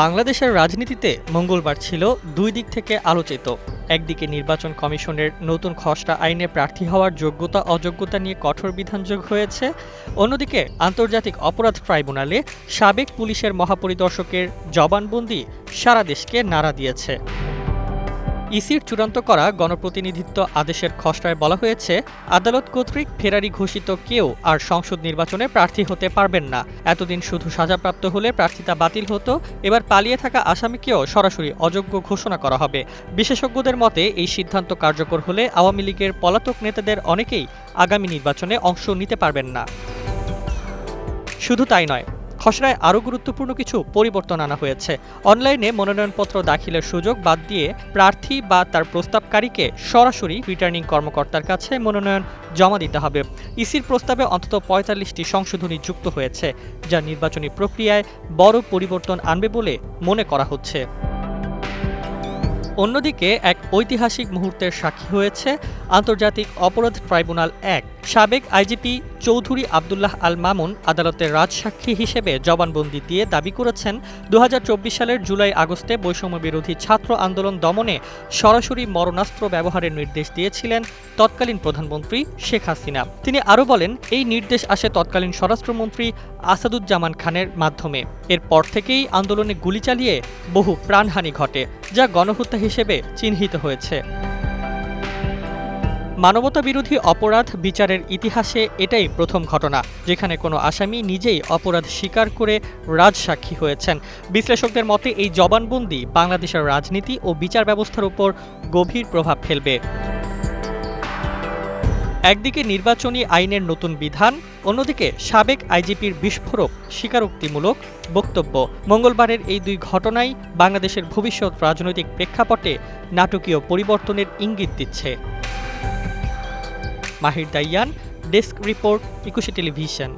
বাংলাদেশের রাজনীতিতে মঙ্গলবার ছিল দুই দিক থেকে আলোচিত। একদিকে নির্বাচন কমিশনের নতুন খসড়া আইনে প্রার্থী হওয়ার যোগ্যতা, অযোগ্যতা নিয়ে কঠোর বিধান যোগ হয়েছে। অন্যদিকে আন্তর্জাতিক অপরাধ ট্রাইব্যুনালে সাবেক পুলিশের মহাপরিদর্শকের জবানবন্দি সারা দেশকে নাড়া দিয়েছে। ইসির চূড়ান্ত করা গণপ্রতিনিধিত্ব আদেশের খসড়ায় বলা হয়েছে, আদালত কর্তৃক ফেরারি ঘোষিত কেউ আর সংসদ নির্বাচনে প্রার্থী হতে পারবেন না। এতদিন শুধু সাজাপ্রাপ্ত হলে প্রার্থিতা বাতিল হতো, এবার পালিয়ে থাকা আসামিকেও সরাসরি অযোগ্য ঘোষণা করা হবে। বিশেষজ্ঞদের মতে, এই সিদ্ধান্ত কার্যকর হলে আওয়ামী লীগের পলাতক নেতাদের অনেকেই আগামী নির্বাচনে অংশ নিতে পারবেন না। শুধু তাই নয় খসড়ায় আরও গুরুত্বপূর্ণ কিছু পরিবর্তন আনা হয়েছে। অনলাইনে মনোনয়নপত্র দাখিলের সুযোগ বাদ দিয়ে প্রার্থী বা তার প্রস্তাবকারীকে সরাসরি রিটার্নিং কর্মকর্তার কাছে মনোনয়ন জমা দিতে হবে। ইসির প্রস্তাবে অন্তত পঁয়তাল্লিশটি সংশোধনী যুক্ত হয়েছে, যা নির্বাচনী প্রক্রিয়ায় বড় পরিবর্তন আনবে বলে মনে করা হচ্ছে। অন্যদিকে এক ঐতিহাসিক মুহূর্তের সাক্ষী হয়েছে আন্তর্জাতিক অপরাধ ট্রাইব্যুনাল এক। সাবেক আইজিপি চৌধুরী আবদুল্লাহ আল মামুন আদালতের রাজসাক্ষী হিসেবে জবানবন্দি দিয়ে দাবি করেছেন দু হাজার চব্বিশ সালের জুলাই আগস্টে বৈষম্য বিরোধী ছাত্র আন্দোলন দমনে সরাসরি মরণাস্ত্র ব্যবহারের নির্দেশ দিয়েছিলেন তৎকালীন প্রধানমন্ত্রী শেখ হাসিনা। তিনি আরও বলেন, এই নির্দেশ আসে তৎকালীন স্বরাষ্ট্রমন্ত্রী আসাদুজ্জামান খানের মাধ্যমে। এরপর থেকেই আন্দোলনে গুলি চালিয়ে বহু প্রাণহানি ঘটে। যা গণহত্যা হিসেবে চিহ্নিত হয়েছে। মানবতা বিরোধী অপরাধ বিচারের ইতিহাসে এটাই প্রথম ঘটনা, যেখানে কোনো আসামি নিজেই অপরাধ স্বীকার করে রাজসাক্ষী হয়েছেন। বিশ্লেষকদের মতে, এই জবানবন্দি বাংলাদেশের রাজনীতি ও বিচার ব্যবস্থার উপর গভীর প্রভাব ফেলবে। একদিকে নির্বাচনী আইনের নতুন বিধান, অন্যদিকে সাবেক আইজিপির বিস্ফোরক, স্বীকারোক্তিমূলক বক্তব্য। মঙ্গলবারের এই দুই ঘটনাই বাংলাদেশের ভবিষ্যৎ রাজনৈতিক প্রেক্ষাপটে নাটকীয় পরিবর্তনের ইঙ্গিত দিচ্ছে। Mahir Daiyan, desk report, Ekushey television.